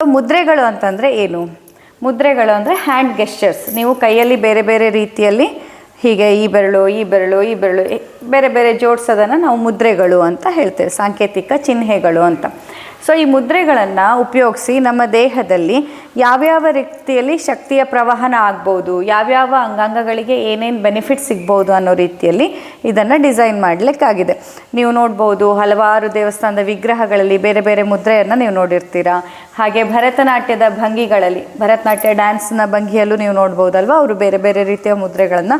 ಮುದ್ರೆಗಳು ಅಂತಂದರೆ ಏನು? ಮುದ್ರೆಗಳು ಅಂದರೆ ಹ್ಯಾಂಡ್ ಗೆಸ್ಚರ್ಸ್ ನೀವು ಕೈಯಲ್ಲಿ ಬೇರೆ ಬೇರೆ ರೀತಿಯಲ್ಲಿ ಹೀಗೆ ಈ ಬೆರಳು ಈ ಬೆರಳು ಈ ಬೆರಳು, ಬೇರೆ ಬೇರೆ ಜೋಡಿಸೋದನ್ನು ನಾವು ಮುದ್ರೆಗಳು ಅಂತ ಹೇಳ್ತೇವೆ, ಸಾಂಕೇತಿಕ ಚಿಹ್ನೆಗಳು ಅಂತ. ಸೊ ಈ ಮುದ್ರೆಗಳನ್ನು ಉಪಯೋಗಿಸಿ ನಮ್ಮ ದೇಹದಲ್ಲಿ ಯಾವ್ಯಾವ ರೀತಿಯಲ್ಲಿ ಶಕ್ತಿಯ ಪ್ರವಹನ ಆಗ್ಬೋದು, ಯಾವ್ಯಾವ ಅಂಗಾಂಗಗಳಿಗೆ ಏನೇನು ಬೆನಿಫಿಟ್ ಸಿಗ್ಬೋದು ಅನ್ನೋ ರೀತಿಯಲ್ಲಿ ಇದನ್ನು ಡಿಸೈನ್ ಮಾಡಲಿಕ್ಕಾಗಿದೆ. ನೀವು ನೋಡ್ಬೋದು ಹಲವಾರು ದೇವಸ್ಥಾನದ ವಿಗ್ರಹಗಳಲ್ಲಿ ಬೇರೆ ಬೇರೆ ಮುದ್ರೆಯನ್ನು ನೀವು ನೋಡಿರ್ತೀರಾ. ಹಾಗೆ ಭರತನಾಟ್ಯದ ಭಂಗಿಗಳಲ್ಲಿ, ಭರತನಾಟ್ಯ ಡ್ಯಾನ್ಸ್ನ ಭಂಗಿಯಲ್ಲೂ ನೀವು ನೋಡ್ಬೋದಲ್ವ? ಅವರು ಬೇರೆ ಬೇರೆ ರೀತಿಯ ಮುದ್ರೆಗಳನ್ನು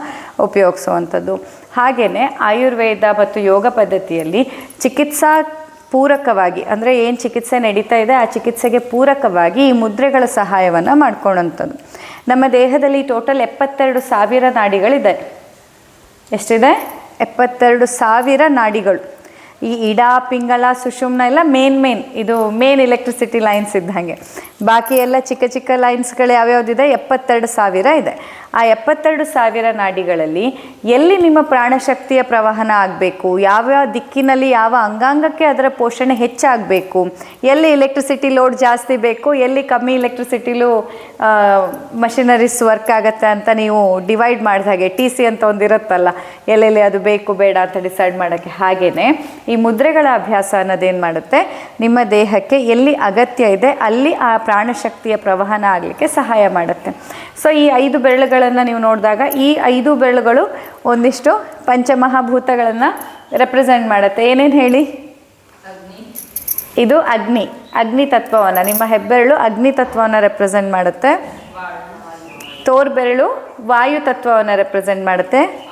ಉಪಯೋಗಿಸುವಂಥದ್ದು. ಹಾಗೆಯೇ ಆಯುರ್ವೇದ ಮತ್ತು ಯೋಗ ಪದ್ಧತಿಯಲ್ಲಿ ಚಿಕಿತ್ಸಾ ಪೂರಕವಾಗಿ, ಅಂದರೆ ಏನು ಚಿಕಿತ್ಸೆ ನಡೀತಾ ಇದೆ, ಆ ಚಿಕಿತ್ಸೆಗೆ ಪೂರಕವಾಗಿ ಈ ಮುದ್ರೆಗಳ ಸಹಾಯವನ್ನು ಮಾಡ್ಕೊಳ್ಳೋಂಥದ್ದು ನಮ್ಮ ದೇಹದಲ್ಲಿ ಟೋಟಲ್ ಎಪ್ಪತ್ತೆರಡು ಸಾವಿರ ನಾಡಿಗಳಿದೆ. ಎಷ್ಟಿದೆ? ಎಪ್ಪತ್ತೆರಡು ಸಾವಿರ ನಾಡಿಗಳು. ಈ ಇಡ, ಪಿಂಗಳ, ಸುಷುಮ್ನ ಎಲ್ಲ ಮೇನ್ ಮೇನ್ ಇದು ಮೇನ್ ಎಲೆಕ್ಟ್ರಿಸಿಟಿ ಲೈನ್ಸ್ ಇದ್ದಂಗೆ ಬಾಕಿ ಎಲ್ಲ ಚಿಕ್ಕ ಚಿಕ್ಕ ಲೈನ್ಸ್ಗಳು ಯಾವ್ಯಾವ್ದಿದೆ? ಎಪ್ಪತ್ತೆರಡು ಸಾವಿರ ಇದೆ. ಆ ಎಪ್ಪತ್ತೆರಡು ಸಾವಿರ ನಾಡಿಗಳಲ್ಲಿ ಎಲ್ಲಿ ನಿಮ್ಮ ಪ್ರಾಣಶಕ್ತಿಯ ಪ್ರವಹನ ಆಗಬೇಕು? ಯಾವ್ಯಾವ ದಿಕ್ಕಿನಲ್ಲಿ ಯಾವ ಅಂಗಾಂಗಕ್ಕೆ ಅದರ ಪೋಷಣೆ ಹೆಚ್ಚಾಗಬೇಕು? ಎಲ್ಲಿ ಎಲೆಕ್ಟ್ರಿಸಿಟಿ ಲೋಡ್ ಜಾಸ್ತಿ ಬೇಕು? ಎಲ್ಲಿ ಕಮ್ಮಿ ಎಲೆಕ್ಟ್ರಿಸಿಟಿಲೂ ಮಷಿನರೀಸ್ ವರ್ಕ್ ಆಗುತ್ತೆ ಅಂತ ನೀವು ಡಿವೈಡ್ ಮಾಡಿದ ಹಾಗೆ ಟಿ ಸಿ ಅಂತ ಒಂದಿರುತ್ತಲ್ಲ, ಎಲ್ಲೆಲ್ಲಿ ಅದು ಬೇಕು, ಬೇಡ ಅಂತ ಡಿಸೈಡ್ ಮಾಡೋಕ್ಕೆ ಹಾಗೆಯೇ ಈ ಮುದ್ರೆಗಳ ಅಭ್ಯಾಸ ಅನ್ನೋದೇನು ಮಾಡುತ್ತೆ? ನಿಮ್ಮ ದೇಹಕ್ಕೆ ಎಲ್ಲಿ ಅಗತ್ಯ ಇದೆ, ಅಲ್ಲಿ ಆ ಪ್ರಾಣಶಕ್ತಿಯ ಪ್ರವಹನ ಆಗಲಿಕ್ಕೆ ಸಹಾಯ ಮಾಡುತ್ತೆ. ಸೊ ಈ ಐದು ಬೆರಳುಗಳನ್ನು ನೀವು ನೋಡಿದಾಗ ಈ ಐದು ಬೆರಳುಗಳು ಒಂದಿಷ್ಟು ಪಂಚಮಹಾಭೂತಗಳನ್ನು ರೆಪ್ರೆಸೆಂಟ್ ಮಾಡುತ್ತೆ. ಏನೇನು ಹೇಳಿ? ಇದು ಅಗ್ನಿ. ಅಗ್ನಿ ತತ್ವವನ್ನು, ನಿಮ್ಮ ಹೆಬ್ಬೆರಳು ಅಗ್ನಿ ತತ್ವವನ್ನು ರೆಪ್ರೆಸೆಂಟ್ ಮಾಡುತ್ತೆ. ತೋರ್ಬೆರಳು ವಾಯು ತತ್ವವನ್ನು ರೆಪ್ರೆಸೆಂಟ್ ಮಾಡುತ್ತೆ.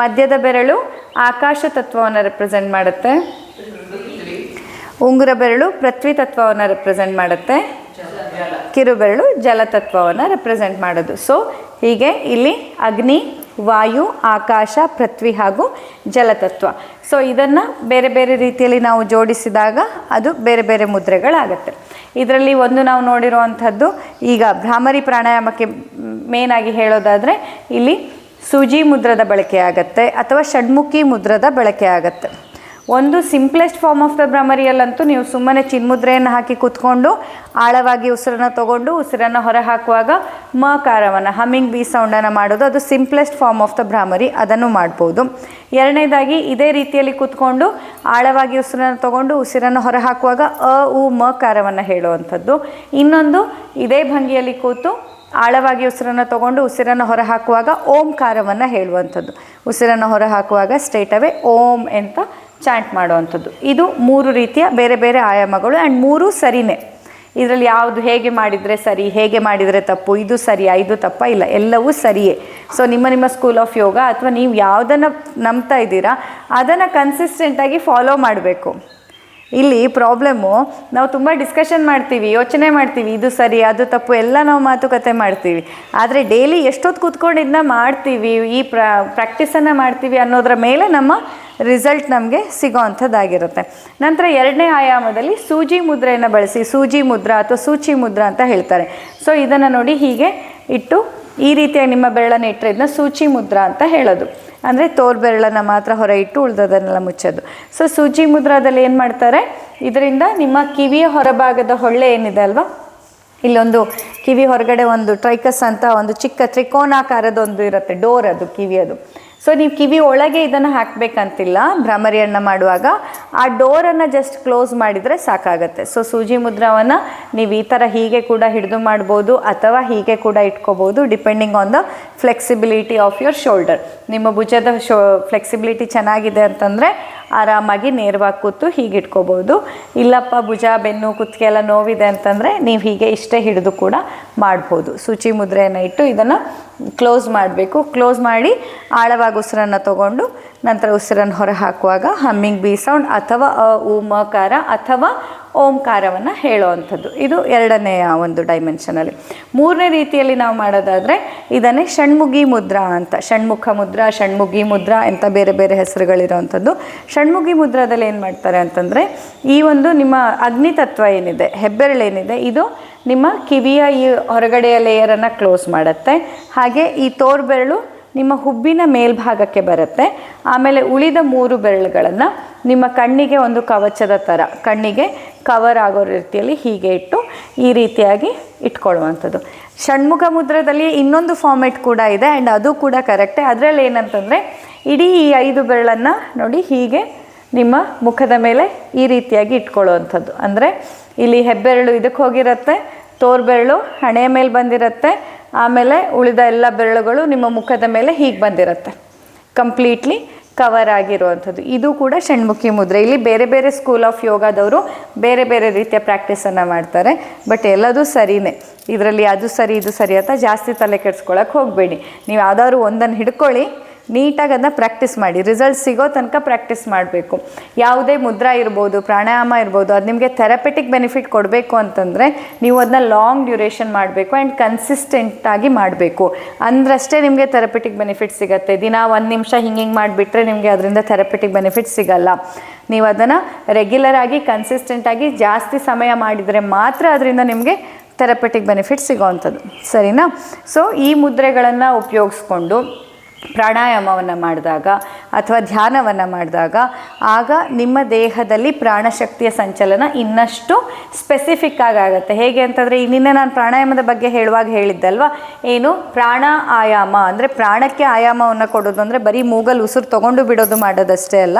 ಮಧ್ಯದ ಬೆರಳು ಆಕಾಶ ತತ್ವವನ್ನು ರೆಪ್ರೆಸೆಂಟ್ ಮಾಡುತ್ತೆ. ಉಂಗುರ ಬೆರಳು ಪೃಥ್ವಿ ತತ್ವವನ್ನು ರೆಪ್ರೆಸೆಂಟ್ ಮಾಡುತ್ತೆ. ಕಿರುಬೆರಳು ಜಲತತ್ವವನ್ನು ರೆಪ್ರೆಸೆಂಟ್ ಮಾಡೋದು. ಸೊ ಹೀಗೆ ಇಲ್ಲಿ ಅಗ್ನಿ, ವಾಯು, ಆಕಾಶ, ಪೃಥ್ವಿ ಹಾಗೂ ಜಲತತ್ವ ಸೊ ಇದನ್ನು ಬೇರೆ ಬೇರೆ ರೀತಿಯಲ್ಲಿ ನಾವು ಜೋಡಿಸಿದಾಗ ಅದು ಬೇರೆ ಬೇರೆ ಮುದ್ರೆಗಳಾಗತ್ತೆ. ಇದರಲ್ಲಿ ಒಂದು ನಾವು ನೋಡಿರುವಂಥದ್ದು ಈಗ ಭ್ರಾಮರಿ ಪ್ರಾಣಾಯಾಮಕ್ಕೆ ಮೇನಾಗಿ ಹೇಳೋದಾದರೆ ಇಲ್ಲಿ ಸೂಜಿ ಮುದ್ರದ ಬಳಕೆ ಆಗುತ್ತೆ ಅಥವಾ ಷಡ್ಮುಖಿ ಮುದ್ರದ ಬಳಕೆ ಆಗತ್ತೆ. ಒಂದು ಸಿಂಪ್ಲೆಸ್ಟ್ ಫಾರ್ಮ್ ಆಫ್ ದ ಭ್ರಮರಿಯಲ್ಲಂತೂ ನೀವು ಸುಮ್ಮನೆ ಚಿನ್ಮುದ್ರೆಯನ್ನು ಹಾಕಿ ಕೂತ್ಕೊಂಡು, ಆಳವಾಗಿ ಉಸಿರನ್ನು ತಗೊಂಡು ಉಸಿರನ್ನು ಹೊರ ಹಾಕುವಾಗ ಮಕಾರವನ್ನು ಹಮ್ಮಿಂಗ್ ಬಿ ಸೌಂಡನ್ನು ಮಾಡೋದು ಅದು simplest form of the Bhramari ಅದನ್ನು ಮಾಡ್ಬೋದು. ಎರಡನೇದಾಗಿ ಇದೇ ರೀತಿಯಲ್ಲಿ ಕೂತ್ಕೊಂಡು, ಆಳವಾಗಿ ಉಸಿರನ್ನು ತಗೊಂಡು ಉಸಿರನ್ನು ಹೊರ ಹಾಕುವಾಗ ಅ, ಉ, ಮ ಮಕಾರವನ್ನು ಹೇಳುವಂಥದ್ದು. ಇನ್ನೊಂದು ಇದೇ ಭಂಗಿಯಲ್ಲಿ ಕೂತು ಆಳವಾಗಿ ಉಸಿರನ್ನು ತಗೊಂಡು ಉಸಿರನ್ನು ಹೊರ ಹಾಕುವಾಗ ಓಂಕಾರವನ್ನು ಹೇಳುವಂಥದ್ದು. ಉಸಿರನ್ನು ಹೊರ ಹಾಕುವಾಗ ಸ್ಟ್ರೇಟ್ ಅವೇ ಓಂ ಅಂತ ಚಾಂಟ್ ಮಾಡುವಂಥದ್ದು. ಇದು ಮೂರು ರೀತಿಯ ಬೇರೆ ಬೇರೆ ಆಯಾಮಗಳು ಆ್ಯಂಡ್ ಮೂರೂ ಸರಿನೇ. ಇದರಲ್ಲಿ ಯಾವುದು ಹೇಗೆ ಮಾಡಿದರೆ ಸರಿ, ಹೇಗೆ ಮಾಡಿದರೆ ತಪ್ಪು, ಇದು ಸರಿಯಾ, ಇದು ತಪ್ಪ, ಇಲ್ಲ, ಎಲ್ಲವೂ ಸರಿಯೇ. ಸೊ ನಿಮ್ಮ ನಿಮ್ಮ ಸ್ಕೂಲ್ ಆಫ್ ಯೋಗ ಅಥವಾ ನೀವು ಯಾವುದನ್ನು ನಂಬ್ತಾ ಇದ್ದೀರಾ, ಅದನ್ನು ಕನ್ಸಿಸ್ಟೆಂಟಾಗಿ ಫಾಲೋ ಮಾಡಬೇಕು. ಇಲ್ಲಿ ಪ್ರಾಬ್ಲಮ್ಮು, ನಾವು ತುಂಬ ಡಿಸ್ಕಷನ್ ಮಾಡ್ತೀವಿ, ಯೋಚನೆ ಮಾಡ್ತೀವಿ, ಇದು ಸರಿ, ಅದು ತಪ್ಪು, ಎಲ್ಲ ನಾವು ಮಾತುಕತೆ ಮಾಡ್ತೀವಿ. ಆದರೆ ಡೈಲಿ ಎಷ್ಟೊತ್ತು ಕೂತ್ಕೊಂಡು ಮಾಡ್ತೀವಿ, ಈ ಪ್ರ ಪ್ರಾಕ್ಟೀಸನ್ನು ಮಾಡ್ತೀವಿ ಅನ್ನೋದರ ಮೇಲೆ ನಮ್ಮ ರಿಸಲ್ಟ್ ನಮಗೆ ಸಿಗೋ ಅಂಥದ್ದಾಗಿರುತ್ತೆ. ನಂತರ ಎರಡನೇ ಆಯಾಮದಲ್ಲಿ ಸೂಜಿ ಮುದ್ರೆಯನ್ನು ಬಳಸಿ, ಸೂಜಿ ಮುದ್ರಾ ಅಥವಾ ಸೂಚಿ ಮುದ್ರಾ ಅಂತ ಹೇಳ್ತಾರೆ. ಸೊ ಇದನ್ನು ನೋಡಿ ಹೀಗೆ ಇಟ್ಟು ಈ ರೀತಿಯಾಗಿ ನಿಮ್ಮ ಬೆರಳನ್ನು ಇಟ್ಟರೆ ಇದನ್ನ ಸೂಚಿ ಮುದ್ರಾ ಅಂತ ಹೇಳೋದು. ಅಂದರೆ ತೋರ್ಬೆರಳನ್ನು ಮಾತ್ರ ಹೊರ ಇಟ್ಟು ಉಳ್ದದನ್ನೆಲ್ಲ ಮುಚ್ಚೋದು. ಸೊ ಸೂಜಿ ಮುದ್ರಾದಲ್ಲಿ ಏನು ಮಾಡ್ತಾರೆ? ಇದರಿಂದ ನಿಮ್ಮ ಕಿವಿಯ ಹೊರಭಾಗದ ಹೊಳ್ಳೆ ಏನಿದೆ ಅಲ್ವಾ? ಇಲ್ಲೊಂದು ಕಿವಿ ಹೊರಗಡೆ ಒಂದು ಟ್ರೈಕಸ್ ಅಂತ ಒಂದು ಚಿಕ್ಕ ತ್ರಿಕೋನಾಕಾರದ ಒಂದು ಇರುತ್ತೆ, ಡೋರ್ ಅದು ಕಿವಿಯದು ಸೊ ನೀವು ಕಿವಿ ಒಳಗೆ ಇದನ್ನು ಹಾಕಬೇಕಂತಿಲ್ಲ, ಭ್ರಮರಿಯನ್ನು ಮಾಡುವಾಗ ಆ ಡೋರನ್ನು ಜಸ್ಟ್ ಕ್ಲೋಸ್ ಮಾಡಿದರೆ ಸಾಕಾಗತ್ತೆ. ಸೊ ಸೂಜಿ ಮುದ್ರವನ್ನು ನೀವು ಈ ಥರ ಹೀಗೆ ಕೂಡ ಹಿಡಿದು ಮಾಡ್ಬೋದು ಅಥವಾ ಹೀಗೆ ಕೂಡ ಇಟ್ಕೋಬೋದು depending on the flexibility of your shoulder ನಿಮ್ಮ ಭುಜದ ಶೋ ಫ್ಲೆಕ್ಸಿಬಿಲಿಟಿ ಚೆನ್ನಾಗಿದೆ ಅಂತಂದರೆ ಆರಾಮಾಗಿ ನೇರವಾಗಿ ಕೂತು ಹೀಗೆ ಇಟ್ಕೋಬೋದು. ಇಲ್ಲಪ್ಪ ಭುಜ, ಬೆನ್ನು, ಕುತ್ತಿಗೆ ಎಲ್ಲ ನೋವಿದೆ ಅಂತಂದರೆ ನೀವು ಹೀಗೆ ಇಷ್ಟೇ ಹಿಡಿದು ಕೂಡ ಮಾಡ್ಬೋದು. ಸೂಚಿ ಮುದ್ರೆಯನ್ನು ಇಟ್ಟು ಇದನ್ನು ಕ್ಲೋಸ್ ಮಾಡಬೇಕು. ಕ್ಲೋಸ್ ಮಾಡಿ ಆಳವಾಗಿ ಉಸಿರನ್ನು ತಗೊಂಡು ನಂತರ ಉಸಿರನ್ನು ಹೊರ ಹಾಕುವಾಗ ಹಮ್ಮಿಂಗ್ ಬಿ ಸೌಂಡ್ ಅಥವಾ ಅ ಉಮಕಾರ ಮಕಾರ ಅಥವಾ ಓಂಕಾರವನ್ನು ಹೇಳುವಂಥದ್ದು. ಇದು ಎರಡನೆಯ ಒಂದು ಡೈಮೆನ್ಷನಲ್ಲಿ ಮೂರನೇ ರೀತಿಯಲ್ಲಿ ನಾವು ಮಾಡೋದಾದರೆ ಇದನ್ನೇ ಷಣ್ಮುಗಿ ಮುದ್ರಾ ಅಂತ. ಷಣ್ಮುಖ ಮುದ್ರಾ ಷಣ್ಮುಗಿ ಮುದ್ರಾ ಅಂತ ಬೇರೆ ಬೇರೆ ಹೆಸರುಗಳಿರೋವಂಥದ್ದು. ಷಣ್ಮುಗಿ ಮುದ್ರಾದಲ್ಲಿ ಏನು ಮಾಡ್ತಾರೆ ಅಂತಂದರೆ ಈ ಒಂದು ನಿಮ್ಮ ಅಗ್ನಿ ತತ್ವ ಏನಿದೆ ಹೆಬ್ಬೆರಳೇನಿದೆ ಇದು ನಿಮ್ಮ ಕಿವಿಯ ಈ ಹೊರಗಡೆಯ ಲೇಯರನ್ನು ಕ್ಲೋಸ್ ಮಾಡುತ್ತೆ. ಹಾಗೆ ಈ ತೋರ್ಬೆರಳು ನಿಮ್ಮ ಹುಬ್ಬಿನ ಮೇಲ್ಭಾಗಕ್ಕೆ ಬರುತ್ತೆ. ಆಮೇಲೆ ಉಳಿದ ಮೂರು ಬೆರಳುಗಳನ್ನು ನಿಮ್ಮ ಕಣ್ಣಿಗೆ ಒಂದು ಕವಚದ ಥರ ಕಣ್ಣಿಗೆ ಕವರ್ ಆಗೋ ರೀತಿಯಲ್ಲಿ ಹೀಗೆ ಇಟ್ಟು ಈ ರೀತಿಯಾಗಿ ಇಟ್ಕೊಳ್ಳುವಂಥದ್ದು. ಷಣ್ಮುಖ ಮುದ್ರದಲ್ಲಿ ಇನ್ನೊಂದು ಫಾರ್ಮೆಟ್ ಕೂಡ ಇದೆ ಆ್ಯಂಡ್ ಅದು ಕೂಡ ಕರೆಕ್ಟೇ ಅದರಲ್ಲಿ ಏನಂತಂದರೆ ಇಡೀ ಈ ಐದು ಬೆರಳನ್ನು ನೋಡಿ ಹೀಗೆ ನಿಮ್ಮ ಮುಖದ ಮೇಲೆ ಈ ರೀತಿಯಾಗಿ ಇಟ್ಕೊಳ್ಳುವಂಥದ್ದು. ಅಂದರೆ ಇಲ್ಲಿ ಹೆಬ್ಬೆರಳು ಇದಕ್ಕೆ ಹೋಗಿರುತ್ತೆ, ತೋರ್ಬೆರಳು ಹಣೆಯ ಮೇಲೆ ಬಂದಿರುತ್ತೆ ಆಮೇಲೆ ಉಳಿದ ಎಲ್ಲ ಬೆರಳುಗಳು ನಿಮ್ಮ ಮುಖದ ಮೇಲೆ ಹೀಗೆ ಬಂದಿರುತ್ತೆ. ಕಂಪ್ಲೀಟ್ಲಿ ಕವರ್ ಆಗಿರುವಂಥದ್ದು. ಇದು ಕೂಡ ಷಣ್ಮುಖಿ ಮುದ್ರೆ. ಇಲ್ಲಿ ಬೇರೆ ಬೇರೆ ಸ್ಕೂಲ್ ಆಫ್ ಯೋಗದವರು ಬೇರೆ ಬೇರೆ ರೀತಿಯ ಪ್ರಾಕ್ಟೀಸನ್ನು ಮಾಡ್ತಾರೆ. ಬಟ್ ಎಲ್ಲದೂ ಸರಿನೇ. ಇದರಲ್ಲಿ ಅದು ಸರಿ, ಇದು ಸರಿ ಅಂತ ಜಾಸ್ತಿ ತಲೆ ಕೆಡ್ಸ್ಕೊಳಕ್ಕೆ ಹೋಗಬೇಡಿ. ನೀವು ಯಾವ್ದಾದ್ರು ಒಂದನ್ನು ಹಿಡ್ಕೊಳ್ಳಿ. ನೀಟಾಗಿ ಅದನ್ನ ಪ್ರಾಕ್ಟೀಸ್ ಮಾಡಿ. ರಿಸಲ್ಟ್ ಸಿಗೋ ತನಕ ಪ್ರಾಕ್ಟೀಸ್ ಮಾಡಬೇಕು. ಯಾವುದೇ ಮುದ್ರಾ ಇರ್ಬೋದು, ಪ್ರಾಣಾಯಾಮ ಇರ್ಬೋದು, ಅದು ನಿಮಗೆ ಥೆರಪೆಟಿಕ್ ಬೆನಿಫಿಟ್ ಕೊಡಬೇಕು ಅಂತಂದರೆ ನೀವು ಅದನ್ನ ಲಾಂಗ್ ಡ್ಯೂರೇಷನ್ ಮಾಡಬೇಕು ಆ್ಯಂಡ್ ಕನ್ಸಿಸ್ಟೆಂಟಾಗಿ ಮಾಡಬೇಕು. ಅಂದ್ರಷ್ಟೇ ನಿಮಗೆ ಥೆರಪೆಟಿಕ್ ಬೆನಿಫಿಟ್ ಸಿಗುತ್ತೆ. ದಿನ ಒಂದು ನಿಮಿಷ ಹಿಂಗೆ ಹಿಂಗೆ ಮಾಡಿಬಿಟ್ರೆ ನಿಮಗೆ ಅದರಿಂದ ಥೆರಪೆಟಿಕ್ ಬೆನಿಫಿಟ್ ಸಿಗಲ್ಲ. ನೀವು ಅದನ್ನು ರೆಗ್ಯುಲರ್ ಆಗಿ ಕನ್ಸಿಸ್ಟೆಂಟ್ ಆಗಿ ಜಾಸ್ತಿ ಸಮಯ ಮಾಡಿದರೆ ಮಾತ್ರ ಅದರಿಂದ ನಿಮಗೆ ಥೆರಪೆಟಿಕ್ ಬೆನಿಫಿಟ್ ಸಿಗೋವಂಥದ್ದು ಸರಿನಾ? ಸೊ ಈ ಮುದ್ರೆಗಳನ್ನು ಉಪಯೋಗಿಸ್ಕೊಂಡು ಪ್ರಾಣಾಯಾಮವನ್ನು ಮಾಡಿದಾಗ ಅಥವಾ ಧ್ಯಾನವನ್ನು ಮಾಡಿದಾಗ ಆಗ ನಿಮ್ಮ ದೇಹದಲ್ಲಿ ಪ್ರಾಣಶಕ್ತಿಯ ಸಂಚಲನ ಇನ್ನಷ್ಟು ಸ್ಪೆಸಿಫಿಕ್ ಆಗಿ ಆಗುತ್ತೆ. ಹೇಗೆ ಅಂತಂದರೆ, ಈ ನಿನ್ನೆ ನಾನು ಪ್ರಾಣಾಯಾಮದ ಬಗ್ಗೆ ಹೇಳುವಾಗ ಹೇಳಿದ್ದಲ್ವ? ಏನು? ಪ್ರಾಣ ಆಯಾಮ ಅಂದರೆ ಪ್ರಾಣಕ್ಕೆ ಆಯಾಮವನ್ನು ಕೊಡೋದು ಅಂದರೆ ಬರೀ ಮೂಗಲ್ ಉಸಿರು ತೊಗೊಂಡು ಬಿಡೋದು ಮಾಡೋದಷ್ಟೇ ಅಲ್ಲ.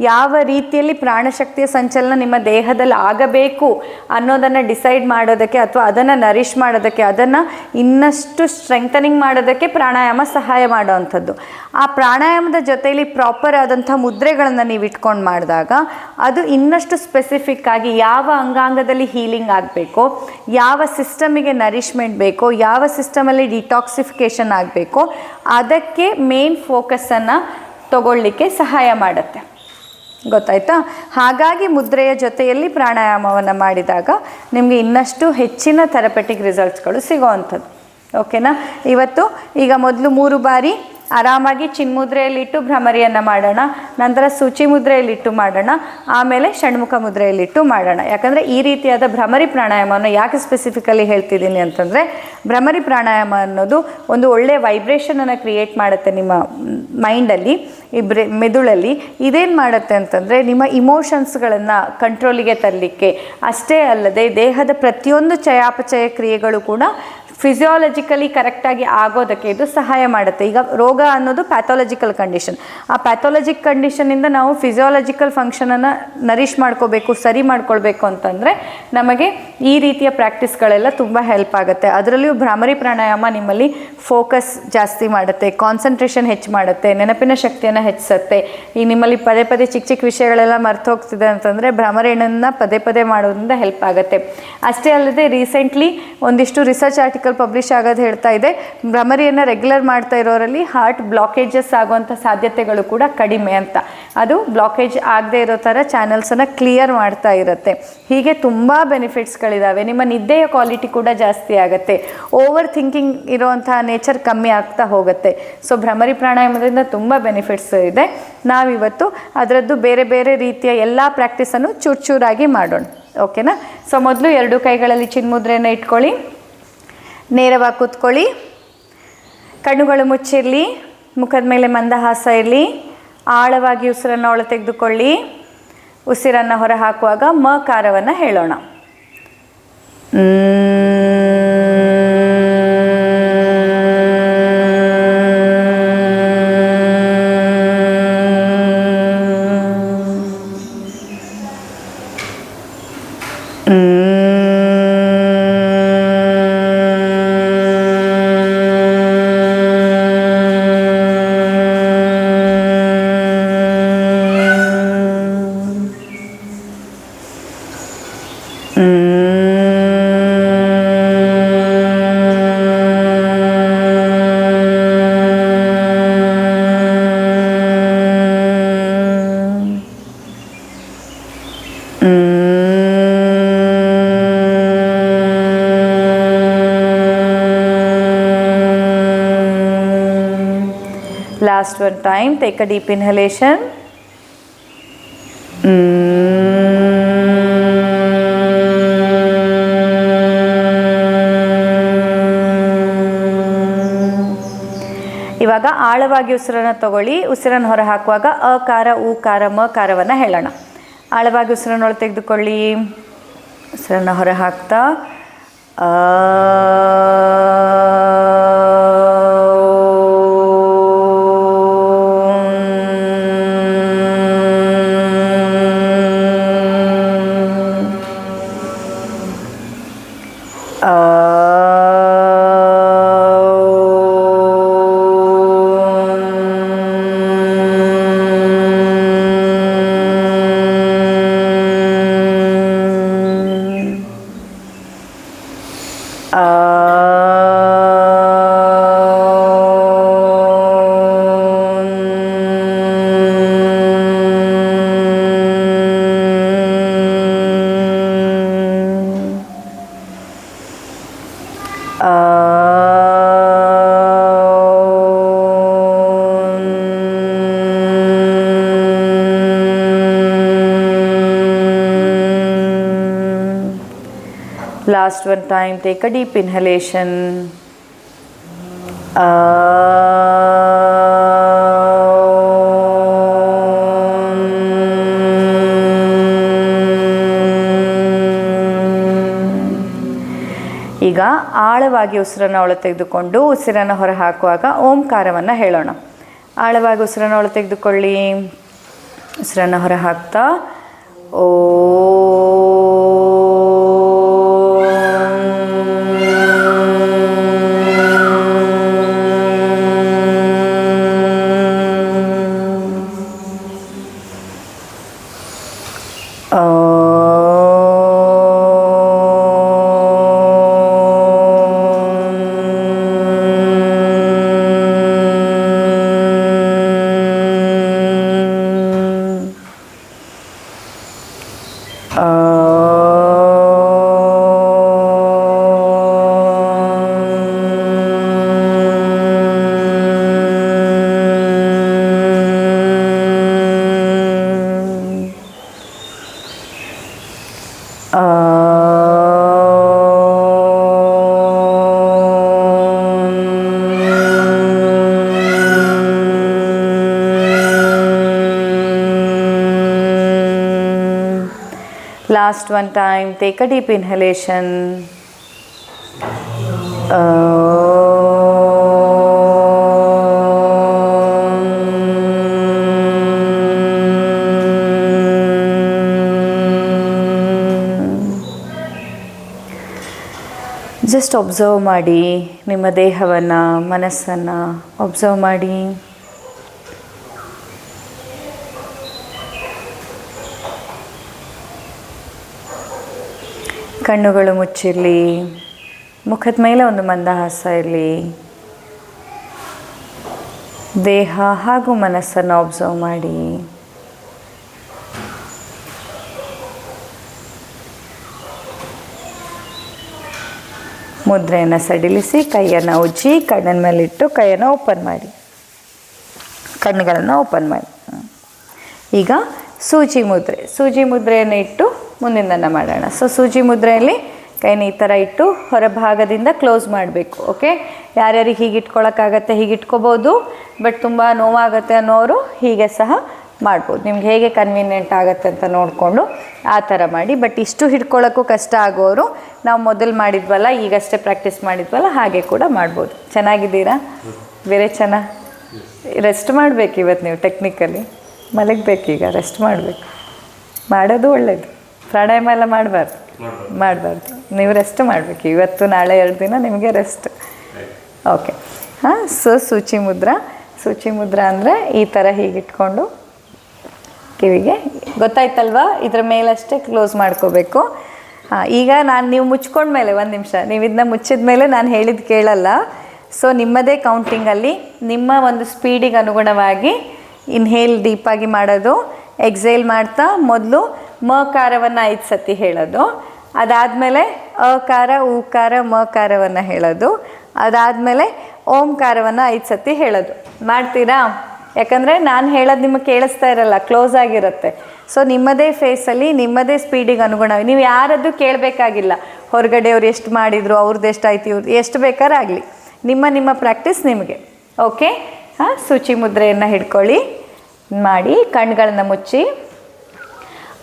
ಯಾವ ರೀತಿಯಲ್ಲಿ ಪ್ರಾಣಶಕ್ತಿಯ ಸಂಚಲನ ನಿಮ್ಮ ದೇಹದಲ್ಲಿ ಆಗಬೇಕು ಅನ್ನೋದನ್ನು ಡಿಸೈಡ್ ಮಾಡೋದಕ್ಕೆ ಅಥವಾ ಅದನ್ನು ನರಿಷ್ ಮಾಡೋದಕ್ಕೆ, ಅದನ್ನು ಇನ್ನಷ್ಟು ಸ್ಟ್ರೆಂಥನಿಂಗ್ ಮಾಡೋದಕ್ಕೆ ಪ್ರಾಣಾಯಾಮ ಸಹಾಯ ಮಾಡೋವಂಥದ್ದು ಆ ಪ್ರಾಣಾಯಾಮದ ಜೊತೆಯಲ್ಲಿ ಪ್ರಾಪರ್ ಆದಂಥ ಮುದ್ರೆಗಳನ್ನು ನೀವು ಇಟ್ಕೊಂಡು ಮಾಡಿದಾಗ ಅದು ಇನ್ನಷ್ಟು ಸ್ಪೆಸಿಫಿಕ್ ಆಗಿ ಯಾವ ಅಂಗಾಂಗದಲ್ಲಿ ಹೀಲಿಂಗ್ ಆಗಬೇಕು, ಯಾವ ಸಿಸ್ಟಮಿಗೆ ನರಿಷ್ಮೆಂಟ್ ಬೇಕೋ, ಯಾವ ಸಿಸ್ಟಮಲ್ಲಿ ಡಿಟಾಕ್ಸಿಫಿಕೇಷನ್ ಆಗಬೇಕೋ, ಅದಕ್ಕೆ ಮೇನ್ ಫೋಕಸನ್ನು ತಗೊಳ್ಳಿಕ್ಕೆ ಸಹಾಯ ಮಾಡುತ್ತೆ. ಗೊತ್ತಾಯ್ತಾ? ಹಾಗಾಗಿ ಮುದ್ರೆಯ ಜೊತೆಯಲ್ಲಿ ಪ್ರಾಣಾಯಾಮವನ್ನು ಮಾಡಿದಾಗ ನಿಮಗೆ ಇನ್ನಷ್ಟು ಹೆಚ್ಚಿನ ಥೆರಪೆಟಿಕ್ ರಿಸಲ್ಟ್ಸ್ಗಳು ಸಿಗೋವಂಥದ್ದು. ಓಕೆನಾ ಇವತ್ತು ಈಗ ಮೊದಲು ಮೂರು ಬಾರಿ ಆರಾಮಾಗಿ ಚಿನ್ಮುದ್ರೆಯಲ್ಲಿಟ್ಟು ಭ್ರಮರಿಯನ್ನು ಮಾಡೋಣ, ನಂತರ ಸೂಚಿ ಮುದ್ರೆಯಲ್ಲಿಟ್ಟು ಮಾಡೋಣ, ಆಮೇಲೆ ಷಣ್ಮುಖ ಮುದ್ರೆಯಲ್ಲಿಟ್ಟು ಮಾಡೋಣ. ಯಾಕಂದರೆ ಈ ರೀತಿಯಾದ ಭ್ರಮರಿ ಪ್ರಾಣಾಯಾಮವನ್ನು ಯಾಕೆ ಸ್ಪೆಸಿಫಿಕಲಿ ಹೇಳ್ತಿದ್ದೀನಿ ಅಂತಂದರೆ, ಭ್ರಮರಿ ಪ್ರಾಣಾಯಾಮ ಅನ್ನೋದು ಒಂದು ಒಳ್ಳೆಯ ವೈಬ್ರೇಷನನ್ನು ಕ್ರಿಯೇಟ್ ಮಾಡುತ್ತೆ ನಿಮ್ಮ ಮೈಂಡಲ್ಲಿ ಈ ಮೆದುಳಲ್ಲಿ. ಇದೇನು ಮಾಡುತ್ತೆ ಅಂತಂದರೆ, ನಿಮ್ಮ ಇಮೋಷನ್ಸ್ಗಳನ್ನು ಕಂಟ್ರೋಲಿಗೆ ತರಲಿಕ್ಕೆ. ಅಷ್ಟೇ ಅಲ್ಲದೆ ದೇಹದ ಪ್ರತಿಯೊಂದು ಚಯಾಪಚಯ ಕ್ರಿಯೆಗಳು ಕೂಡ ಫಿಸಿಯಾಲಜಿಕಲಿ ಕರೆಕ್ಟಾಗಿ ಆಗೋದಕ್ಕೆ ಇದು ಸಹಾಯ ಮಾಡುತ್ತೆ. ಈಗ ರೋಗ ಅನ್ನೋದು ಪ್ಯಾಥಾಲಜಿಕಲ್ ಕಂಡೀಷನ್ ಆ ಪ್ಯಾಥಾಲಜಿಕ್ ಕಂಡೀಷನಿಂದ ನಾವು ಫಿಸಿಯಾಲಜಿಕಲ್ ಫಂಕ್ಷನನ್ನು ನರಿಷ್ ಮಾಡ್ಕೋಬೇಕು, ಸರಿ ಮಾಡ್ಕೊಳ್ಬೇಕು ಅಂತಂದರೆ ನಮಗೆ ಈ ರೀತಿಯ ಪ್ರಾಕ್ಟೀಸ್ಗಳೆಲ್ಲ ತುಂಬ ಹೆಲ್ಪ್ ಆಗುತ್ತೆ. ಅದರಲ್ಲಿಯೂ ಭ್ರಾಮರಿ ಪ್ರಾಣಾಯಾಮ ನಿಮ್ಮಲ್ಲಿ ಫೋಕಸ್ ಜಾಸ್ತಿ ಮಾಡುತ್ತೆ ಕಾನ್ಸಂಟ್ರೇಷನ್ ಹೆಚ್ಚು ಮಾಡುತ್ತೆ, ನೆನಪಿನ ಶಕ್ತಿಯನ್ನು ಹೆಚ್ಚಿಸುತ್ತೆ. ಈ ನಿಮ್ಮಲ್ಲಿ ಪದೇ ಪದೇ ಚಿಕ್ಕ ಚಿಕ್ಕ ವಿಷಯಗಳೆಲ್ಲ ಮರ್ತು ಹೋಗ್ತಿದೆ ಅಂತಂದರೆ ಭ್ರಮರಿಯನ್ನು ಪದೇ ಪದೇ ಮಾಡೋದ್ರಿಂದ ಹೆಲ್ಪ್ ಆಗುತ್ತೆ. ಅಷ್ಟೇ ಅಲ್ಲದೆ ರೀಸೆಂಟ್ಲಿ ಒಂದಿಷ್ಟು ರಿಸರ್ಚ್ ಆರ್ಟಿಕಲ್ ಪಬ್ಲಿಷ್ ಆಗೋದು ಹೇಳ್ತಾ ಇದೆ. ಭ್ರಮರಿಯನ್ನು ರೆಗ್ಯುಲರ್ ಮಾಡ್ತಾ ಇರೋರಲ್ಲಿ ಹಾರ್ಟ್ ಬ್ಲಾಕೇಜಸ್ ಆಗುವಂಥ ಸಾಧ್ಯತೆಗಳು ಕೂಡ ಕಡಿಮೆ ಅಂತ. ಅದು ಬ್ಲಾಕೇಜ್ ಆಗದೆ ಇರೋ ಥರ ಚಾನಲ್ಸನ್ನು ಕ್ಲಿಯರ್ ಮಾಡ್ತಾ ಇರುತ್ತೆ. ಹೀಗೆ ತುಂಬ ಬೆನಿಫಿಟ್ಸ್ಗಳಿದ್ದಾವೆ ನಿಮ್ಮ ನಿದ್ದೆಯ ಕ್ವಾಲಿಟಿ ಕೂಡ ಜಾಸ್ತಿ ಆಗುತ್ತೆ. ಓವರ್ ಥಿಂಕಿಂಗ್ ಇರೋವಂಥ ನೇಚರ್ ಕಮ್ಮಿ ಆಗ್ತಾ ಹೋಗುತ್ತೆ. ಸೊ ಭ್ರಮರಿ ಪ್ರಾಣಾಯಾಮದಿಂದ ತುಂಬ ಬೆನಿಫಿಟ್ಸ್ ಇದೆ. ನಾವಿವತ್ತು ಅದರದ್ದು ಬೇರೆ ಬೇರೆ ರೀತಿಯ ಎಲ್ಲ ಪ್ರಾಕ್ಟೀಸನ್ನು ಚೂರು ಚೂರಾಗಿ ಮಾಡೋಣ. ಓಕೆನಾ ಸೊ ಮೊದಲು ಎರಡು ಕೈಗಳಲ್ಲಿ ಚಿನ್ಮುದ್ರೆಯನ್ನು ಇಟ್ಕೊಳ್ಳಿ. ನೇರವಾಗಿ ಕೂತ್ಕೊಳ್ಳಿ. ಕಣ್ಣುಗಳು ಮುಚ್ಚಿರಲಿ, ಮುಖದ ಮೇಲೆ ಮಂದಹಾಸ ಇರಲಿ, ಆಳವಾಗಿ ಉಸಿರನ್ನು ಒಳ ತೆಗೆದುಕೊಳ್ಳಿ. ಉಸಿರನ್ನು ಹೊರ ಹಾಕುವಾಗ ಮ ಕಾರವನ್ನು ಹೇಳೋಣ. Last one time, take a deep inhalation. ಇವಾಗ ಆಳವಾಗಿ ಉಸಿರನ್ನು ತಗೊಳ್ಳಿ. ಉಸಿರನ್ನು ಹೊರ ಹಾಕುವಾಗ ಅಕಾರ ಮ ಕಾರವನ್ನ ಹೇಳೋಣ. ಆಳವಾಗಿ ಉಸಿರನ್ನು ತೆಗೆದುಕೊಳ್ಳಿ. ಉಸಿರನ್ನು ಹೊರ ಹಾಕ್ತಾ. Last one time, take a deep inhalation. ಈಗ ಆಳವಾಗಿ ಉಸಿರನ್ನು ಒಳ ತೆಗೆದುಕೊಂಡು ಉಸಿರನ್ನು ಹೊರ ಹಾಕುವಾಗ ಓಂಕಾರವನ್ನು ಹೇಳೋಣ ಆಳವಾಗಿ ಉಸಿರನ್ನು ಒಳ ತೆಗೆದುಕೊಳ್ಳಿ ಉಸಿರನ್ನು ಹೊರ ಹಾಕ್ತಾ oh Last one time, take a deep inhalation. Just observe ಮಾಡಿ ನಿಮ್ಮ ದೇಹವನ್ನು ಮನಸ್ಸನ್ನು ಒಬ್ಸರ್ವ್ ಮಾಡಿ ಕಣ್ಣುಗಳು ಮುಚ್ಚಿರಲಿ, ಮುಖದ ಮೇಲೆ ಒಂದು ಮಂದಹಾಸ ಇರಲಿ. ದೇಹ ಹಾಗೂ ಮನಸ್ಸನ್ನು ಅಬ್ಸರ್ವ್ ಮಾಡಿ. ಮುದ್ರೆಯನ್ನು ಸಡಿಲಿಸಿ, ಕೈಯನ್ನು ಉಜ್ಜಿ, ಕಣ್ಣಿನ ಮೇಲಿಟ್ಟು ಕೈಯನ್ನು ಓಪನ್ ಮಾಡಿ. ಕಣ್ಣುಗಳನ್ನು ಓಪನ್ ಮಾಡಿ. ಈಗ ಸೂಜಿ ಮುದ್ರೆ. ಸೂಜಿ ಮುದ್ರೆಯನ್ನು ಇಟ್ಟು ಮುಂದಿನ ಮಾಡೋಣ. ಸೊ ಸೂಜಿ ಮುದ್ರೆಯಲ್ಲಿ ಕೈನ ಈ ಥರ ಇಟ್ಟು ಹೊರಭಾಗದಿಂದ ಕ್ಲೋಸ್ ಮಾಡಬೇಕು ಓಕೆ ಯಾರ್ಯಾರಿಗೆ ಹೀಗೆ ಇಟ್ಕೊಳಕ್ಕಾಗತ್ತೆ ಹೀಗೆ ಇಟ್ಕೋಬೋದು ಬಟ್ ತುಂಬ ನೋವಾಗುತ್ತೆ ಅನ್ನೋರು ಹೀಗೆ ಸಹ ಮಾಡ್ಬೋದು. ನಿಮ್ಗೆ ಹೇಗೆ ಕನ್ವೀನಿಯೆಂಟ್ ಆಗುತ್ತೆ ಅಂತ ನೋಡಿಕೊಂಡು ಆ ಥರ ಮಾಡಿ. ಬಟ್ ಇಷ್ಟು ಹಿಡ್ಕೊಳ್ಳೋಕ್ಕೂ ಕಷ್ಟ ಆಗೋರು ನಾವು ಮೊದಲು ಮಾಡಿದ್ವಲ್ಲ ಈಗಷ್ಟೇ ಪ್ರಾಕ್ಟೀಸ್ ಮಾಡಿದ್ವಲ್ಲ ಹಾಗೆ ಕೂಡ ಮಾಡ್ಬೋದು. ಚೆನ್ನಾಗಿದ್ದೀರಾ? ಬೇರೆ ಚೆನ್ನಾಗಿ ರೆಸ್ಟ್ ಮಾಡಬೇಕು ಇವತ್ತು ನೀವು ಟೆಕ್ನಿಕಲಿ ಮಲಗಬೇಕು ಈಗ ರೆಸ್ಟ್ ಮಾಡಬೇಕು. ಮಾಡೋದು ಒಳ್ಳೆಯದು ಪ್ರಾಣಾಯಾಮ ಎಲ್ಲ ಮಾಡಬಾರ್ದು. ಮಾಡಬಾರ್ದು. ನೀವು ರೆಸ್ಟ್ ಮಾಡಬೇಕು. ಇವತ್ತು ನಾಳೆ ಎರಡು ದಿನ ನಿಮಗೆ ರೆಸ್ಟ್ ಓಕೆ ಹಾಂ ಸೊ ಸೂಚಿ ಮುದ್ರ. ಸೂಚಿ ಮುದ್ರ ಅಂದರೆ ಈ ಥರ ಹೀಗಿಟ್ಕೊಂಡು ಕಿವಿಗೆ. ಗೊತ್ತಾಯ್ತಲ್ವಾ? ಇದ್ರ ಮೇಲಷ್ಟೇ ಕ್ಲೋಸ್ ಮಾಡ್ಕೋಬೇಕು. ಹಾಂ ಈಗ ನಾನು ನೀವು ಮುಚ್ಕೊಂಡ್ಮೇಲೆ ಒಂದು ನಿಮಿಷ. ನೀವು ಇದನ್ನ ಮುಚ್ಚಿದ ಮೇಲೆ ನಾನು ಹೇಳಿದ್ದು ಕೇಳಲ್ಲ. ಸೊ ನಿಮ್ಮದೇ ಕೌಂಟಿಂಗಲ್ಲಿ ನಿಮ್ಮ ಒಂದು ಸ್ಪೀಡಿಗೆ ಅನುಗುಣವಾಗಿ ಇನ್ಹೇಲ್ ಡೀಪಾಗಿ ಮಾಡೋದು. ಎಕ್ಸೇಲ್ ಮಾಡ್ತಾ ಮೊದಲು ಮಕಾರವನ್ನು ಐದು ಸತಿ ಹೇಳೋದು. ಅದಾದಮೇಲೆ ಅಕಾರ, ಉಕಾರ ಮಕಾರವನ್ನು ಹೇಳೋದು. ಅದಾದಮೇಲೆ ಓಂಕಾರವನ್ನು ಐದು ಸತಿ ಹೇಳೋದು. ಮಾಡ್ತೀರಾ? ಯಾಕಂದರೆ ನಾನು ಹೇಳೋದು ನಿಮಗೆ ಕೇಳಿಸ್ತಾ ಇರಲ್ಲ, ಕ್ಲೋಸ್ ಆಗಿರುತ್ತೆ. ಸೊ ನಿಮ್ಮದೇ ಫೇಸಲ್ಲಿ ನಿಮ್ಮದೇ ಸ್ಪೀಡಿಗೆ ಅನುಗುಣವಾಗಿ ನೀವು ಯಾರದ್ದು ಕೇಳಬೇಕಾಗಿಲ್ಲ. ಹೊರಗಡೆ ಅವ್ರು ಎಷ್ಟು ಮಾಡಿದರು ಅವ್ರದ್ದು ಎಷ್ಟು ಆಯ್ತು ಇವ್ರದ್ದು ಎಷ್ಟು ಬೇಕಾದ್ರೂ ಆಗಲಿ. ನಿಮ್ಮ ನಿಮ್ಮ ಪ್ರಾಕ್ಟೀಸ್ ನಿಮಗೆ. ಓಕೆ ಸೂಚಿ ಮುದ್ರೆಯನ್ನು ಹಿಡ್ಕೊಳ್ಳಿ ಮಾಡಿ ಕಣ್ಗಳನ್ನು ಮುಚ್ಚಿ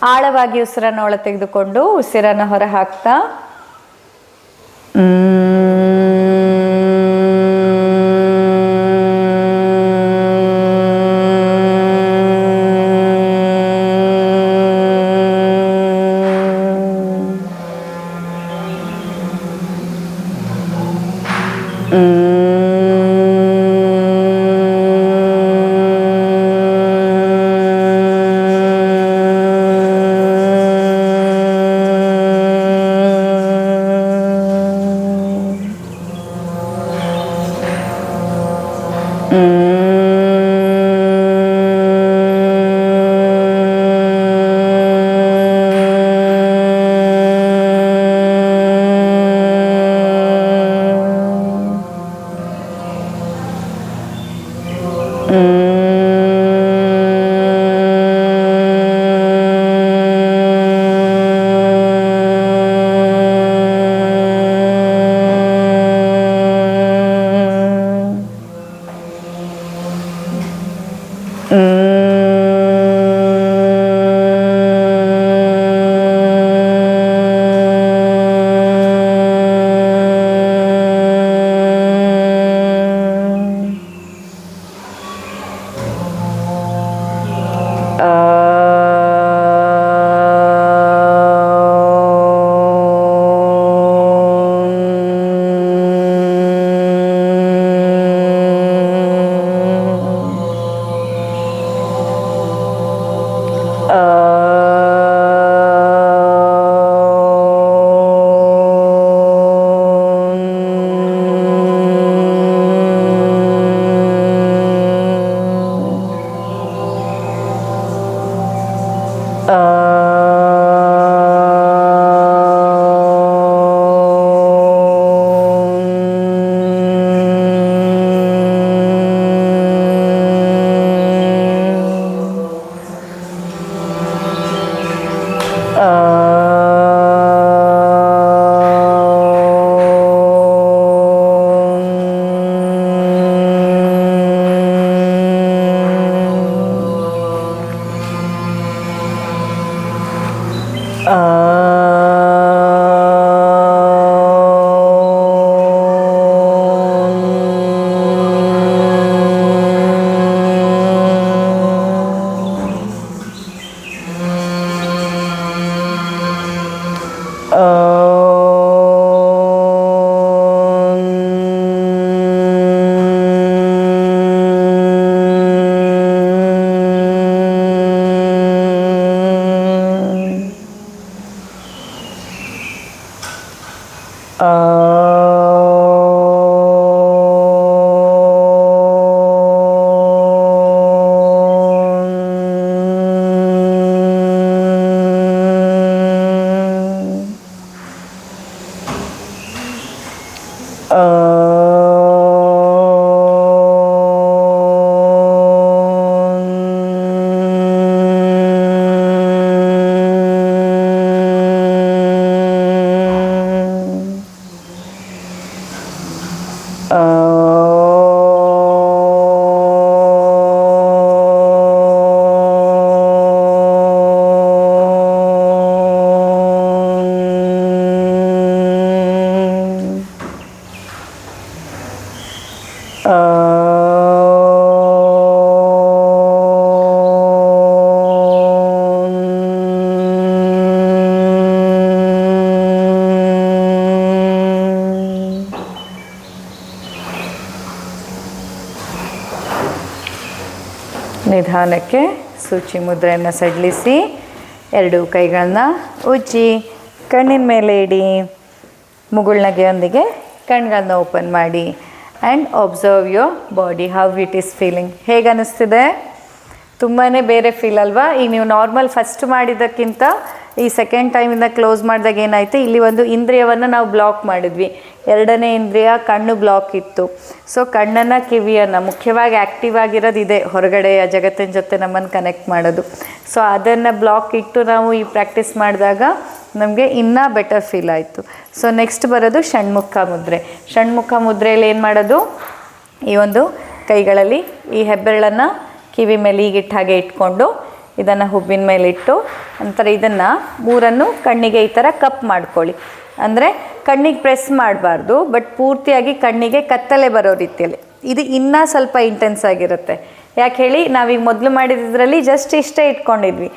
ಆಳವಾಗಿ ಉಸಿರನ್ನು ಒಳ ತೆಗೆದುಕೊಂಡು ಉಸಿರನ್ನು ಹೊರ ಹಾಕ್ತಾ ನಿಧಾನಕ್ಕೆ ಸೂಚಿ ಮುದ್ರೆಯನ್ನು ಸಡಿಲಿಸಿ, ಎರಡು ಕೈಗಳನ್ನ ಉಜ್ಜಿ, ಕಣ್ಣಿನ ಮೇಲೆ ಇಡಿ. ಮುಗುಳ್ನಗೆಯೊಂದಿಗೆ ಕಣ್ಗಳನ್ನ ಓಪನ್ ಮಾಡಿ. And observe your body how it is feeling ಹೇಗೆ ಅನ್ನಿಸ್ತಿದೆ ತುಂಬಾ ಬೇರೆ ಫೀಲ್ ಅಲ್ವಾ? ಈಗ ನೀವು ನಾರ್ಮಲ್ ಫಸ್ಟ್ ಮಾಡಿದ್ದಕ್ಕಿಂತ ಈ ಸೆಕೆಂಡ್ ಟೈಮಿಂದ ಕ್ಲೋಸ್ ಮಾಡಿದಾಗ ಏನಾಯಿತು? ಇಲ್ಲಿ ಒಂದು ಇಂದ್ರಿಯವನ್ನು ನಾವು ಬ್ಲಾಕ್ ಮಾಡಿದ್ವಿ. ಎರಡನೇ ಇಂದ್ರಿಯ ಕಣ್ಣು ಬ್ಲಾಕ್ ಇತ್ತು. ಸೊ ಕಣ್ಣನ್ನು ಕಿವಿಯನ್ನು, ಮುಖ್ಯವಾಗಿ ಆ್ಯಕ್ಟಿವ್ ಆಗಿರೋದು ಇದೆ ಹೊರಗಡೆಯ ಜಗತ್ತಿನ ಜೊತೆ ನಮ್ಮನ್ನು ಕನೆಕ್ಟ್ ಮಾಡೋದು. ಸೊ ಅದನ್ನು ಬ್ಲಾಕ್ ಇಟ್ಟು ನಾವು ಈ ಪ್ರಾಕ್ಟೀಸ್ ಮಾಡಿದಾಗ ನಮಗೆ ಇನ್ನೂ ಬೆಟರ್ ಫೀಲ್ ಆಯಿತು. ಸೊ ನೆಕ್ಸ್ಟ್ ಬರೋದು ಷಣ್ಮುಖ ಮುದ್ರೆ. ಷಣ್ಮುಖ ಮುದ್ರೆಯಲ್ಲಿ ಏನು ಮಾಡೋದು? ಈ ಒಂದು ಕೈಗಳಲ್ಲಿ ಈ ಹೆಬ್ಬೆರಳನ್ನು ಕಿವಿ ಮೇಲೆ ಈಗಿಟ್ಟ ಹಾಗೆ ಇಟ್ಕೊಂಡು ಇದನ್ನು ಹುಬ್ಬಿನ ಮೇಲೆ ಇಟ್ಟು ನಂತರ ಇದನ್ನು ಮೂರನ್ನು ಕಣ್ಣಿಗೆ ಈ ಥರ ಕಪ್ ಮಾಡ್ಕೊಳ್ಳಿ. ಅಂದರೆ ಕಣ್ಣಿಗೆ ಪ್ರೆಸ್ ಮಾಡಬಾರ್ದು ಬಟ್ ಪೂರ್ತಿಯಾಗಿ ಕಣ್ಣಿಗೆ ಕತ್ತಲೆ ಬರೋ ರೀತಿಯಲ್ಲಿ. ಇದು ಇನ್ನೂ ಸ್ವಲ್ಪ ಇಂಟೆನ್ಸ್ ಆಗಿರುತ್ತೆ. ಯಾಕೆ ಹೇಳಿ, ನಾವೀಗ ಮೊದಲು ಮಾಡಿದ್ರಲ್ಲಿ ಜಸ್ಟ್ ಇಷ್ಟೇ ಇಟ್ಕೊಂಡಿದ್ವಿ.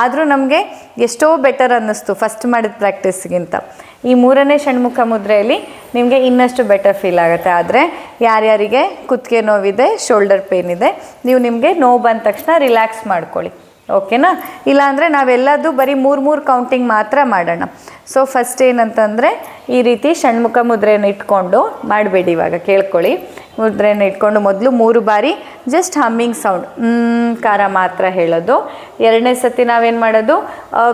ಆದರೂ ನಮಗೆ ಎಷ್ಟೋ ಬೆಟರ್ ಅನ್ನಿಸ್ತು ಫಸ್ಟ್ ಮಾಡಿದ ಪ್ರಾಕ್ಟೀಸ್ಗಿಂತ ಈ ಮೂರನೇ ಷಣ್ಮುಖ ಮುದ್ರೆಯಲ್ಲಿ ನಿಮಗೆ ಇನ್ನಷ್ಟು ಬೆಟರ್ ಫೀಲ್ ಆಗುತ್ತೆ. ಆದರೆ ಯಾರ್ಯಾರಿಗೆ ಕುತ್ತಿಗೆ ನೋವಿದೆ ಶೋಲ್ಡರ್ ಪೇನ್ ಇದೆ, ನೀವು ನಿಮಗೆ ನೋವು ಬಂದ ತಕ್ಷಣ ರಿಲ್ಯಾಕ್ಸ್ ಮಾಡ್ಕೊಳ್ಳಿ. ಓಕೆನಾ? ಇಲ್ಲಾಂದರೆ ನಾವೆಲ್ಲದು ಬರೀ ಮೂರು ಮೂರು ಕೌಂಟಿಂಗ್ ಮಾತ್ರ ಮಾಡೋಣ. ಸೊ ಫಸ್ಟ್ ಏನಂತಂದರೆ ಈ ರೀತಿ ಷಣ್ಮುಖ ಮುದ್ರೆಯನ್ನು ಇಟ್ಕೊಂಡು ಮಾಡಬೇಡಿ ಇವಾಗ, ಕೇಳ್ಕೊಳ್ಳಿ. ಮುದ್ರೆಯನ್ನು ಇಟ್ಕೊಂಡು ಮೊದಲು ಮೂರು ಬಾರಿ ಜಸ್ಟ್ ಹಮ್ಮಿಂಗ್ ಸೌಂಡ್ ಕಾರ ಮಾತ್ರ ಹೇಳೋದು. ಎರಡನೇ ಸತಿ ನಾವೇನು ಮಾಡೋದು? ಅ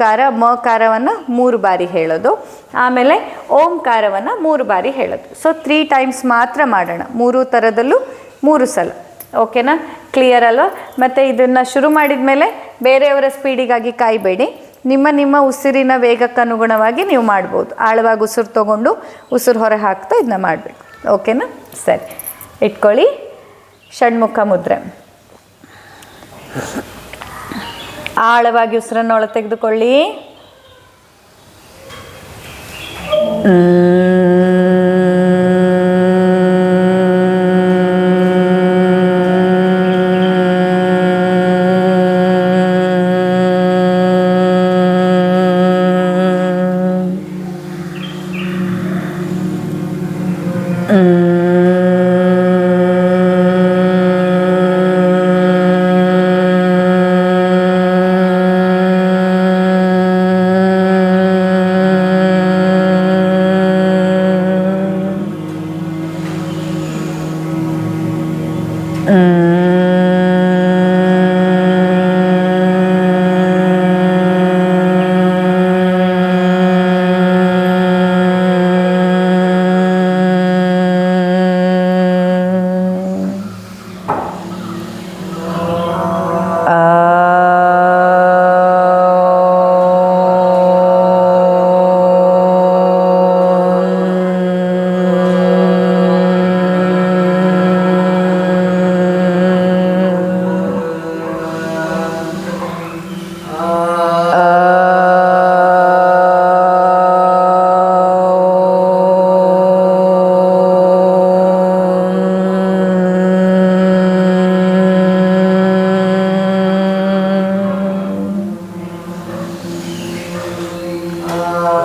ಕಾರ ಮ ಕಾರವನ್ನು ಮೂರು ಬಾರಿ ಹೇಳೋದು. ಆಮೇಲೆ ಓಂಕಾರವನ್ನು ಮೂರು ಬಾರಿ ಹೇಳೋದು. ಸೊ ತ್ರೀ ಟೈಮ್ಸ್ ಮಾತ್ರ ಮಾಡೋಣ. ಮೂರು ಥರದಲ್ಲೂ ಮೂರು ಸಲ. ಓಕೆನಾ? ಕ್ಲಿಯರ್ ಅಲ್ವಾ? ಮತ್ತು ಇದನ್ನು ಶುರು ಮಾಡಿದ ಮೇಲೆ ಬೇರೆಯವರ ಸ್ಪೀಡಿಗಾಗಿ ಕಾಯಬೇಡಿ. ನಿಮ್ಮ ನಿಮ್ಮ ಉಸಿರಿನ ವೇಗಕ್ಕೆ ಅನುಗುಣವಾಗಿ ನೀವು ಮಾಡ್ಬೋದು. ಆಳವಾಗಿ ಉಸಿರು ತೊಗೊಂಡು ಉಸಿರು ಹೊರ ಹಾಕ್ತಾ ಇದನ್ನ ಮಾಡಬೇಕು. ಓಕೆನಾ? ಸರಿ. ಇಟ್ಕೊಳ್ಳಿ. ಷಣ್ಮುಖ ಮುದ್ರೆ. ಆಳವಾಗಿ ಉಸಿರನ್ನು ಒಳ ತೆಗೆದುಕೊಳ್ಳಿ Ah.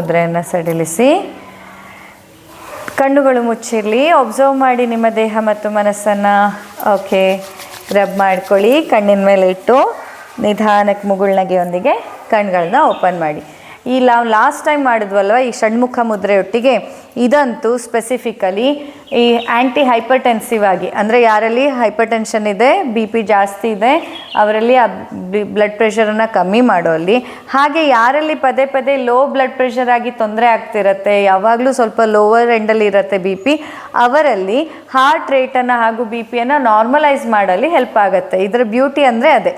ಮುದ್ರೆಯನ್ನು ಸಡಿಲಿಸಿ, ಕಣ್ಣುಗಳು ಮುಚ್ಚಿರಲಿ ಒಬ್ಸರ್ವ್ ಮಾಡಿ ನಿಮ್ಮ ದೇಹ ಮತ್ತು ಮನಸ್ಸನ್ನು ಓಕೆ ರಬ್ ಮಾಡ್ಕೊಳ್ಳಿ, ಕಣ್ಣಿನ ಮೇಲೆ ಇಟ್ಟು, ನಿಧಾನಕ್ಕೆ ಮುಗುಳ್ನಗೆಯೊಂದಿಗೆ ಕಣ್ಗಳನ್ನ ಓಪನ್ ಮಾಡಿ. ಈ ನಾವು ಲಾಸ್ಟ್ ಟೈಮ್ ಮಾಡಿದ್ವಲ್ವ, ಈ ಷಣ್ಮುಖ ಮುದ್ರೆಯೊಟ್ಟಿಗೆ, ಇದಂತೂ ಸ್ಪೆಸಿಫಿಕಲಿ ಈ ಆ್ಯಂಟಿ ಹೈಪರ್ಟೆನ್ಸಿವ್ ಆಗಿ, ಅಂದರೆ ಯಾರಲ್ಲಿ ಹೈಪರ್ ಟೆನ್ಷನ್ ಇದೆ ಬಿ ಪಿ ಜಾಸ್ತಿ ಇದೆ, ಅವರಲ್ಲಿ ಆ ಬ್ಲಡ್ ಪ್ರೆಷರನ್ನು ಕಮ್ಮಿ ಮಾಡೋಲ್ಲಿ. ಹಾಗೆ ಯಾರಲ್ಲಿ ಪದೇ ಪದೇ ಲೋ ಬ್ಲಡ್ ಪ್ರೆಷರ್ ಆಗಿ ತೊಂದರೆ ಆಗ್ತಿರತ್ತೆ, ಯಾವಾಗಲೂ ಸ್ವಲ್ಪ ಲೋವರ್ ಎಂಡಲ್ಲಿ ಇರುತ್ತೆ ಬಿ ಪಿ ಅವರಲ್ಲಿ ಹಾರ್ಟ್ ರೇಟನ್ನು ಹಾಗೂ ಬಿ ಪಿಯನ್ನು ನಾರ್ಮಲೈಸ್ ಮಾಡಲ್ಲಿ ಹೆಲ್ಪ್ ಆಗುತ್ತೆ. ಇದರ ಬ್ಯೂಟಿ ಅಂದರೆ ಅದೇ.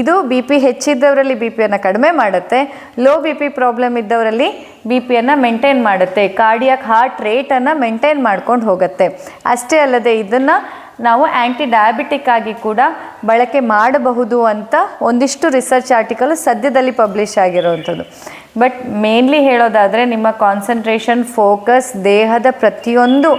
ಇದು ಬಿ ಪಿ ಹೆಚ್ಚಿದ್ದವರಲ್ಲಿ ಬಿ ಪಿಯನ್ನು ಕಡಿಮೆ ಮಾಡುತ್ತೆ. ಲೋ ಬಿ ಪಿ ಪ್ರಾಬ್ಲಮ್ ಇದ್ದವರಲ್ಲಿ ಬಿ ಪಿಯನ್ನು ಮೇಂಟೈನ್ ಮಾಡುತ್ತೆ. ಕಾರ್ಡಿಯಾಕ್ ಹಾರ್ಟ್ ರೇಟನ್ನು ಮೇಂಟೈನ್ ಮಾಡ್ಕೊಂಡು ಹೋಗುತ್ತೆ. ಅಷ್ಟೇ ಅಲ್ಲದೆ ಇದನ್ನು ನಾವು ಆ್ಯಂಟಿ ಡಯಾಬಿಟಿಕ್ ಆಗಿ ಕೂಡ ಬಳಕೆ ಮಾಡಬಹುದು ಅಂತ ಒಂದಿಷ್ಟು ರಿಸರ್ಚ್ ಆರ್ಟಿಕಲ್ ಸದ್ಯದಲ್ಲಿ ಪಬ್ಲಿಷ್ ಆಗಿರೋವಂಥದ್ದು. ಬಟ್ ಮೇನ್ಲಿ ಹೇಳೋದಾದರೆ ನಿಮ್ಮ ಕಾನ್ಸಂಟ್ರೇಷನ್ ಫೋಕಸ್ ದೇಹದ ಪ್ರತಿಯೊಂದು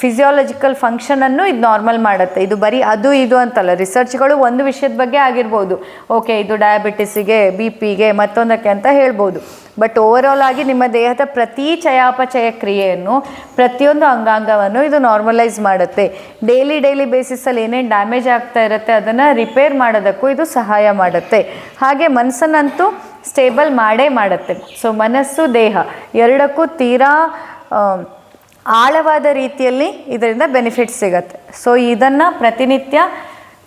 ಫಿಸಿಯಾಲಜಿಕಲ್ ಫಂಕ್ಷನನ್ನು ಇದು ನಾರ್ಮಲ್ ಮಾಡುತ್ತೆ. ಇದು ಬರೀ ಅದು, ಇದು ಅಂತಲ್ಲ. ರಿಸರ್ಚ್ಗಳು ಒಂದು ವಿಷಯದ ಬಗ್ಗೆ ಆಗಿರ್ಬೋದು. ಓಕೆ ಇದು ಡಯಾಬಿಟಿಸಿಗೆ ಬಿ ಪಿಗೆ ಮತ್ತೊಂದಕ್ಕೆ ಅಂತ ಹೇಳ್ಬೋದು. ಬಟ್ ಓವರ್ಆಲ್ ಆಗಿ ನಿಮ್ಮ ದೇಹದ ಪ್ರತಿ ಚಯಾಪಚಯ ಕ್ರಿಯೆಯನ್ನು, ಪ್ರತಿಯೊಂದು ಅಂಗಾಂಗವನ್ನು ಇದು ನಾರ್ಮಲೈಸ್ ಮಾಡುತ್ತೆ. ಡೈಲಿ ಡೈಲಿ ಬೇಸಿಸಲ್ಲಿ ಏನೇನು ಡ್ಯಾಮೇಜ್ ಆಗ್ತಾ ಇರುತ್ತೆ, ಅದನ್ನು ರಿಪೇರ್ ಮಾಡೋದಕ್ಕೂ ಇದು ಸಹಾಯ ಮಾಡುತ್ತೆ. ಹಾಗೆ ಮನಸ್ಸನ್ನಂತೂ ಸ್ಟೇಬಲ್ ಮಾಡೇ ಮಾಡುತ್ತೆ. ಸೊ ಮನಸ್ಸು, ದೇಹ ಎರಡಕ್ಕೂ ತೀರಾ ಆಳವಾದ ರೀತಿಯಲ್ಲಿ ಇದರಿಂದ ಬೆನಿಫಿಟ್ ಸಿಗತ್ತೆ. ಸೊ ಇದನ್ನು ಪ್ರತಿನಿತ್ಯ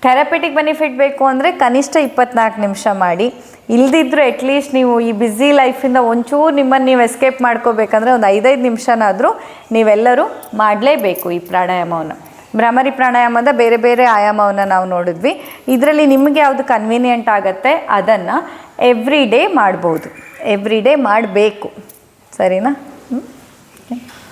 ಥೆರಪೆಟಿಕ್ ಬೆನಿಫಿಟ್ ಬೇಕು ಅಂದರೆ ಕನಿಷ್ಠ ಇಪ್ಪತ್ನಾಲ್ಕು ನಿಮಿಷ ಮಾಡಿ. ಇಲ್ದಿದ್ರೂ ಅಟ್ಲೀಸ್ಟ್ ನೀವು ಈ ಬ್ಯುಸಿ ಲೈಫಿಂದ ಒಂಚೂರು ನಿಮ್ಮನ್ನು ನೀವು ಎಸ್ಕೇಪ್ ಮಾಡ್ಕೋಬೇಕಂದ್ರೆ ಒಂದು ಐದೈದು ನಿಮಿಷನಾದರೂ ನೀವೆಲ್ಲರೂ ಮಾಡಲೇಬೇಕು ಈ ಪ್ರಾಣಾಯಾಮವನ್ನು. ಭ್ರಮರಿ ಪ್ರಾಣಾಯಾಮದ ಬೇರೆ ಬೇರೆ ಆಯಾಮವನ್ನು ನಾವು ನೋಡಿದ್ವಿ. ಇದರಲ್ಲಿ ನಿಮಗೆ ಯಾವುದು ಕನ್ವೀನಿಯೆಂಟ್ ಆಗುತ್ತೆ ಅದನ್ನು ಎವ್ರಿ ಡೇ ಮಾಡ್ಬೋದು. ಎವ್ರಿ ಡೇ ಮಾಡಬೇಕು. ಸರಿನಾ? ಹ್ಮ್?